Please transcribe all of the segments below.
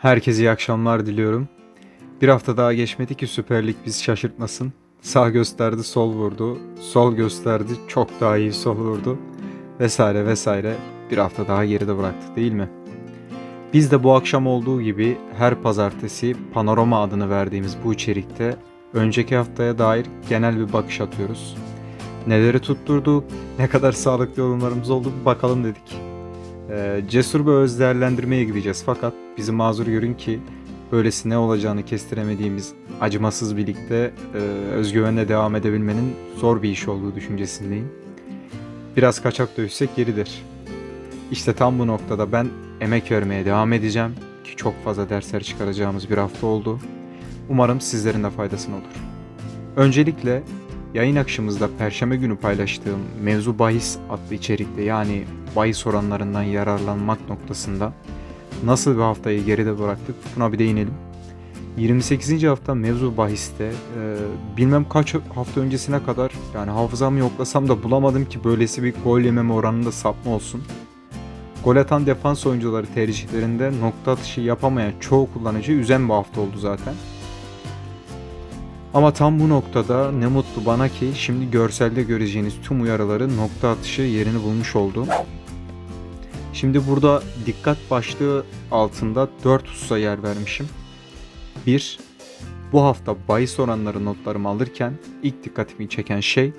Herkese iyi akşamlar diliyorum. Bir hafta daha geçmedi ki Süper Lig bizi şaşırtmasın. Sağ gösterdi, sol vurdu. Sol gösterdi, çok daha iyi sol vurdu. Vesaire vesaire. Bir hafta daha geride bıraktık değil mi? Biz de bu akşam olduğu gibi her pazartesi Panorama adını verdiğimiz bu içerikte önceki haftaya dair genel bir bakış atıyoruz. Neleri tutturduk, ne kadar sağlıklı yorumlarımız oldu bakalım dedik. Ee, cesur bir öz değerlendirmeye gideceğiz fakat bizi mazur görün ki böylesi ne olacağını kestiremediğimiz acımasız birlikte e, özgüvenle devam edebilmenin zor bir iş olduğu düşüncesindeyim. Biraz kaçak dövüşsek yeridir. İşte tam bu noktada ben emek vermeye devam edeceğim ki çok fazla dersler çıkaracağımız bir hafta oldu. Umarım sizlerin de faydasına olur. Öncelikle yayın akışımızda perşembe günü paylaştığım Mevzu Bahis adlı içerikte yani bahis oranlarından yararlanmak noktasında nasıl bir haftayı geride bıraktık buna bir değinelim. 28. hafta mevzu bahiste e, bilmem kaç hafta öncesine kadar yani hafızamı yoklasam da bulamadım ki böylesi bir gol yememe oranında sapma olsun. Gol atan defans oyuncuları tercihlerinde nokta atışı yapamayan çoğu kullanıcı üzen bir hafta oldu zaten. Ama tam bu noktada ne mutlu bana ki şimdi görselde göreceğiniz tüm uyarıları nokta atışı yerini bulmuş oldu. Şimdi burada dikkat başlığı altında 4 hususa yer vermişim. 1. Bu hafta bahis oranları notlarımı alırken ilk dikkatimi çeken şey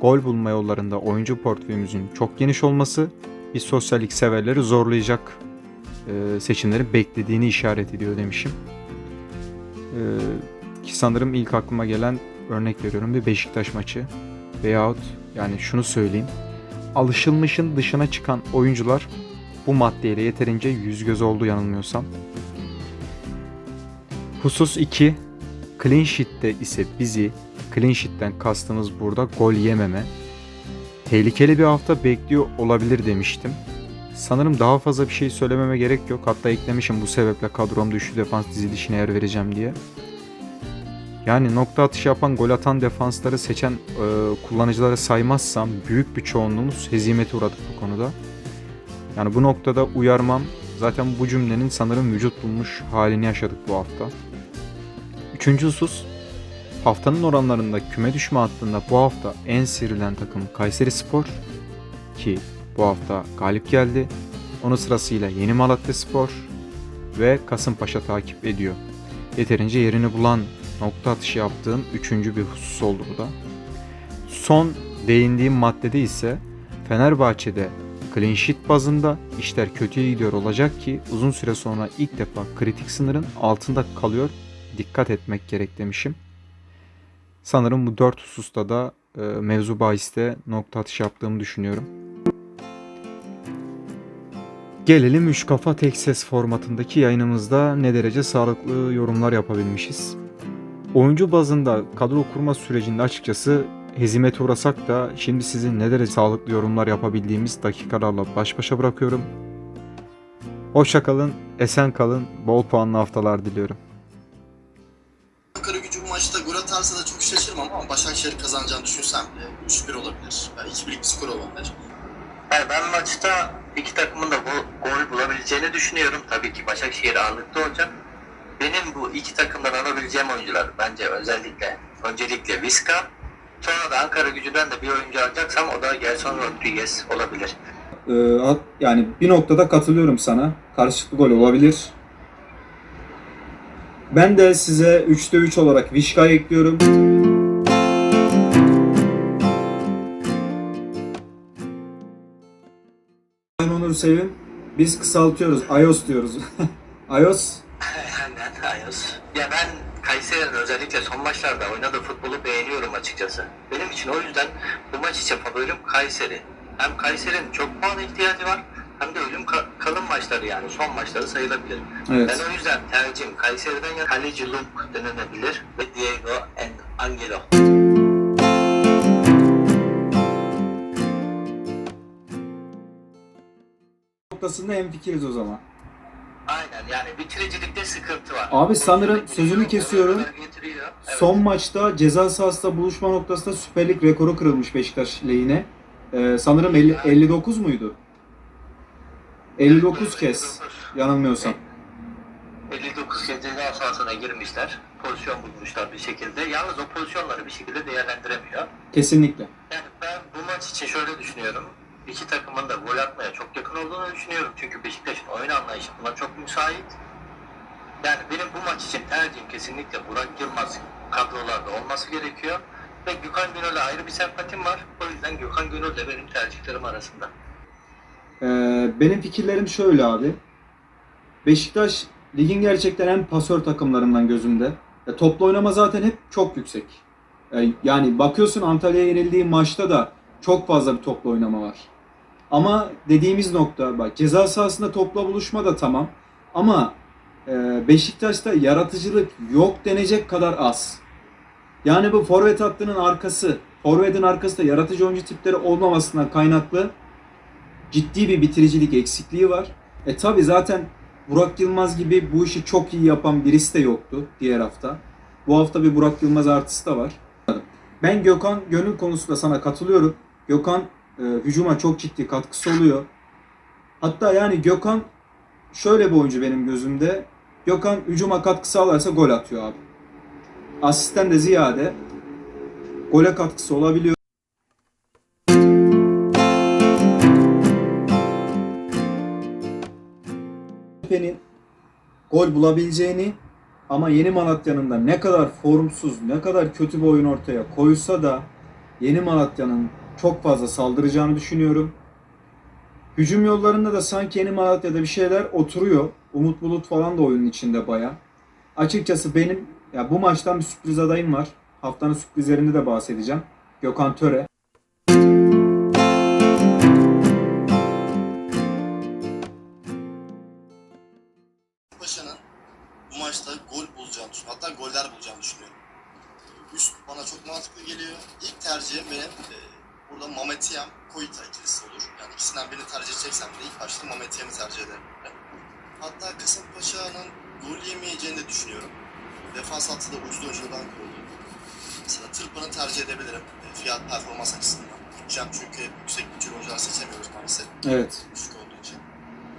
gol bulma yollarında oyuncu portföyümüzün çok geniş olması bir sosyallik severleri zorlayacak e, seçimleri beklediğini işaret ediyor demişim. E, ki sanırım ilk aklıma gelen örnek veriyorum bir Beşiktaş maçı veyahut yani şunu söyleyeyim alışılmışın dışına çıkan oyuncular bu maddeyle yeterince yüz göz oldu yanılmıyorsam. Husus 2. Clean sheet'te ise bizi clean sheet'ten kastımız burada gol yememe. Tehlikeli bir hafta bekliyor olabilir demiştim. Sanırım daha fazla bir şey söylememe gerek yok. Hatta eklemişim bu sebeple kadromda üçlü defans dizilişine yer vereceğim diye. Yani nokta atışı yapan, gol atan defansları seçen e, kullanıcıları saymazsam büyük bir çoğunluğumuz hezimete uğradık bu konuda. Yani bu noktada uyarmam zaten bu cümlenin sanırım vücut bulmuş halini yaşadık bu hafta. Üçüncü husus haftanın oranlarında küme düşme hattında bu hafta en sivrilen takım Kayseri Spor ki bu hafta galip geldi. Onun sırasıyla Yeni Malatya Spor ve Kasımpaşa takip ediyor. Yeterince yerini bulan nokta atışı yaptığım üçüncü bir husus oldu bu da. Son değindiğim maddede ise Fenerbahçe'de clean sheet bazında işler kötüye gidiyor olacak ki uzun süre sonra ilk defa kritik sınırın altında kalıyor. Dikkat etmek gerek demişim. Sanırım bu dört hususta da e, mevzu bahiste nokta atış yaptığımı düşünüyorum. Gelelim 3 kafa tek ses formatındaki yayınımızda ne derece sağlıklı yorumlar yapabilmişiz. Oyuncu bazında kadro kurma sürecinde açıkçası hezimete uğrasak da şimdi sizin ne derece sağlıklı yorumlar yapabildiğimiz dakikalarla baş başa bırakıyorum. Hoşça kalın, esen kalın, bol puanlı haftalar diliyorum. Ankara gücü bu maçta gol atarsa da çok şaşırmam ama Başakşehir kazanacağını düşünsem bile 3-1 olabilir. Yani 2-1'lik bir skor olabilir. Yani ben maçta iki takımın da bu gol bulabileceğini düşünüyorum. Tabii ki Başakşehir ağırlıklı olacak. Benim bu iki takımdan alabileceğim oyuncular bence özellikle öncelikle Vizca sonra da Ankara gücüden de bir oyuncu alacaksam o da Gelson Rodriguez olabilir. Ee, yani bir noktada katılıyorum sana. Karşılıklı gol olabilir. Ben de size 3'te 3 olarak Vişka'yı ekliyorum. Sayın Onur Sevim. Biz kısaltıyoruz. Ayos diyoruz. Ayos. Ayos. Ya ben Kayseri'nin özellikle son maçlarda oynadığı futbolu beğeniyorum açıkçası. Benim için o yüzden bu maç için favorim Kayseri. Hem Kayseri'nin çok puana ihtiyacı var hem de ölüm ka- kalın maçları yani son maçları sayılabilir. Evet. Ben o yüzden tercihim Kayseri'den yana kaleci Lunk denenebilir ve Diego and Angelo. noktasında hemfikiriz o zaman. Yani bitiricilikte sıkıntı var. Abi sanırım sözünü kesiyorum. Evet. Son maçta ceza sahasında buluşma noktasında Süper Lig rekoru kırılmış Beşiktaş lehine. Ee, sanırım 50 59 muydu? 59 kez yanılmıyorsam. 59 kez ceza sahasına girmişler. Pozisyon bulmuşlar bir şekilde. Yalnız o pozisyonları bir şekilde değerlendiremiyor. Kesinlikle. Yani ben bu maç için şöyle düşünüyorum. İki takımın da gol atmaya çok yakın olduğunu düşünüyorum. Çünkü Beşiktaş'ın oyun anlayışı buna çok müsait. Yani benim bu maç için tercihim kesinlikle Burak Yılmaz kadrolarda olması gerekiyor. Ve Gökhan Gönül'e ayrı bir sempatim var. O yüzden Gökhan Gönül de benim tercihlerim arasında. Ee, benim fikirlerim şöyle abi. Beşiktaş ligin gerçekten en pasör takımlarından gözümde. Ya, toplu oynama zaten hep çok yüksek. Ee, yani bakıyorsun Antalya'ya yenildiği maçta da çok fazla bir toplu oynama var. Ama dediğimiz nokta bak ceza sahasında topla buluşma da tamam. Ama e, Beşiktaş'ta yaratıcılık yok denecek kadar az. Yani bu forvet hattının arkası, forvetin arkasında yaratıcı oyuncu tipleri olmamasından kaynaklı ciddi bir bitiricilik eksikliği var. E tabi zaten Burak Yılmaz gibi bu işi çok iyi yapan birisi de yoktu diğer hafta. Bu hafta bir Burak Yılmaz artısı da var. Ben Gökhan Gönül konusunda sana katılıyorum. Gökhan e, hücuma çok ciddi katkısı oluyor. Hatta yani Gökhan şöyle bir oyuncu benim gözümde. Gökhan hücuma katkı sağlarsa gol atıyor abi. Asisten de ziyade gole katkısı olabiliyor. Tepe'nin gol bulabileceğini ama Yeni Malatya'nın da ne kadar formsuz, ne kadar kötü bir oyun ortaya koysa da Yeni Malatya'nın çok fazla saldıracağını düşünüyorum. Hücum yollarında da sanki Yeni Malatya'da bir şeyler oturuyor. Umut Bulut falan da oyunun içinde baya. Açıkçası benim ya bu maçtan bir sürpriz adayım var. Haftanın sürprizlerinde de bahsedeceğim. Gökhan Töre. Paşa'nın bu maçta gol bulacağını düşünüyorum. Hatta goller bulacağını düşünüyorum. Üst bana çok mantıklı geliyor. İlk tercihim benim e, burada Mametiyam Koita ikilisi olur. Yani ikisinden birini tercih edeceksem de ilk başta Mametiyam'ı tercih ederim. Hatta Kasımpaşa'nın gol yemeyeceğini de düşünüyorum. Defans hattı da ucuz oyunculardan kuruldu. Mesela Tırpan'ı tercih edebilirim. E, fiyat performans açısından. Bütçem çünkü hep yüksek bütçeli oyuncular seçemiyoruz maalesef. Evet. Düşük olduğu için.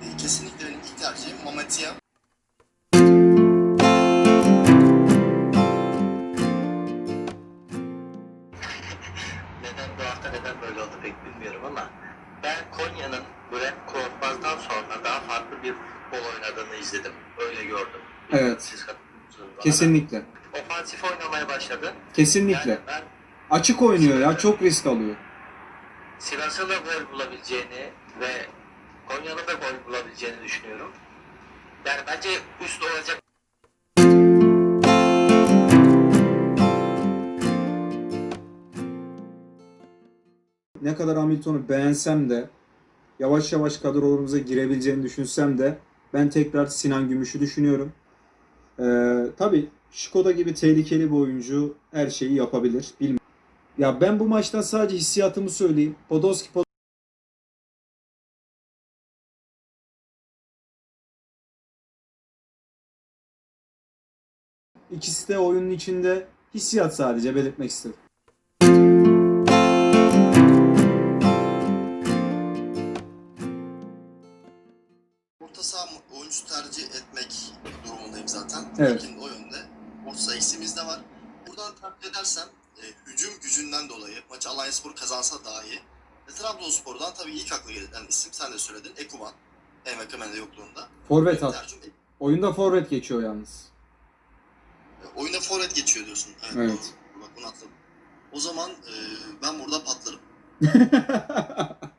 E, kesinlikle benim ilk tercihim Mametiyam. Pek bilmiyorum ama ben Konya'nın Bülent Korkmaz'dan sonra daha farklı bir futbol oynadığını izledim. Öyle gördüm. Evet. Siz? Kesinlikle. Ofansif oynamaya başladı. Kesinlikle. Yani ben Açık oynuyor ya. Çok risk alıyor. Sivas'ın da gol bulabileceğini ve Konya'nın da gol bulabileceğini düşünüyorum. Yani bence üst olacak ne kadar Hamilton'u beğensem de yavaş yavaş kadrolarımıza girebileceğini düşünsem de ben tekrar Sinan Gümüş'ü düşünüyorum. Ee, tabii Şkoda gibi tehlikeli bir oyuncu her şeyi yapabilir. Bilmiyorum. Ya ben bu maçtan sadece hissiyatımı söyleyeyim. Podolski Pod- İkisi de oyunun içinde hissiyat sadece belirtmek istedim. Oyuncu tercih etmek durumundayım zaten. Evet. Lakin o yönde orta saha eksiğimiz de var. Buradan takip edersem e, hücum gücünden dolayı maçı Alanyaspor kazansa dahi ve Trabzonspor'dan tabii ilk akla. Yani isim sen de söyledin. Ekuban. Emre Kemen'de yokluğunda. Forvet Benim at. Oyunda forvet geçiyor yalnız. e, oyunda forvet geçiyor diyorsun. Evet. Evet. Doğru. Bak bunu atladım. O zaman e, ben burada patlarım.